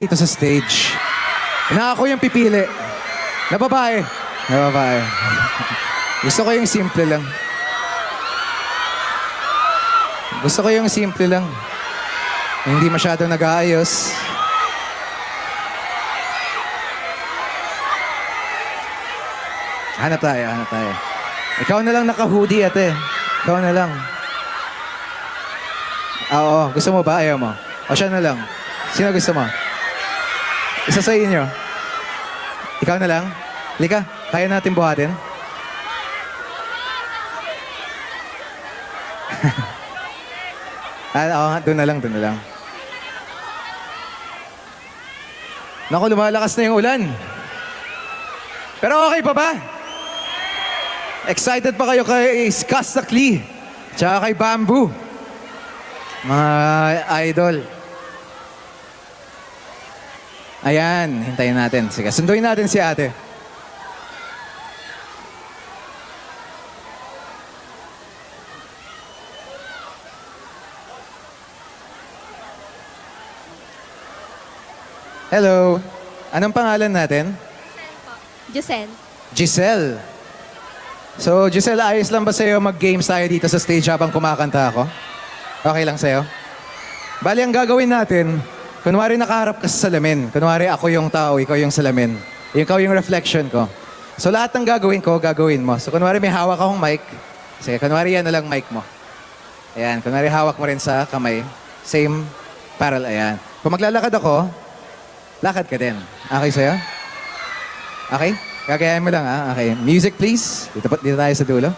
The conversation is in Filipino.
dito sa stage. Na ako yung pipili. Na babae. Na babae. Gusto ko yung simple lang. Gusto ko yung simple lang. Hindi masyadong nag-aayos. Hanap tayo, hanap tayo. Ikaw na lang naka-hoodie, ate. Ikaw na lang. Ah, Oo, gusto mo ba? Ayaw mo? O siya na lang. Sino gusto mo? Isa sa inyo. Ikaw na lang. Lika, kaya natin buhatin? ah, oo, doon na lang, doon na lang. Naku, lumalakas na yung ulan. Pero okay pa ba? Excited pa kayo kay Skastakli? Tsaka kay Bamboo? Mga idol. Ayan, hintayin natin. Sige, sunduin natin si ate. Hello. Anong pangalan natin? Jusen. Giselle. So, Giselle, ayos lang ba sa'yo mag-games tayo dito sa stage habang kumakanta ako? Okay lang sa'yo? Bali, ang gagawin natin, kunwari nakaharap ka sa salamin. Kunwari ako yung tao, ikaw yung salamin. Ikaw yung reflection ko. So, lahat ng gagawin ko, gagawin mo. So, kunwari may hawak akong mic. Sige, kunwari yan na lang mic mo. Ayan, kunwari hawak mo rin sa kamay. Same parallel, ayan. Kung maglalakad ako, lakad ka din. Okay sa'yo? Okay? Gagayahin mo lang, ha? Okay. Music, please. Dito, dito tayo sa dulo.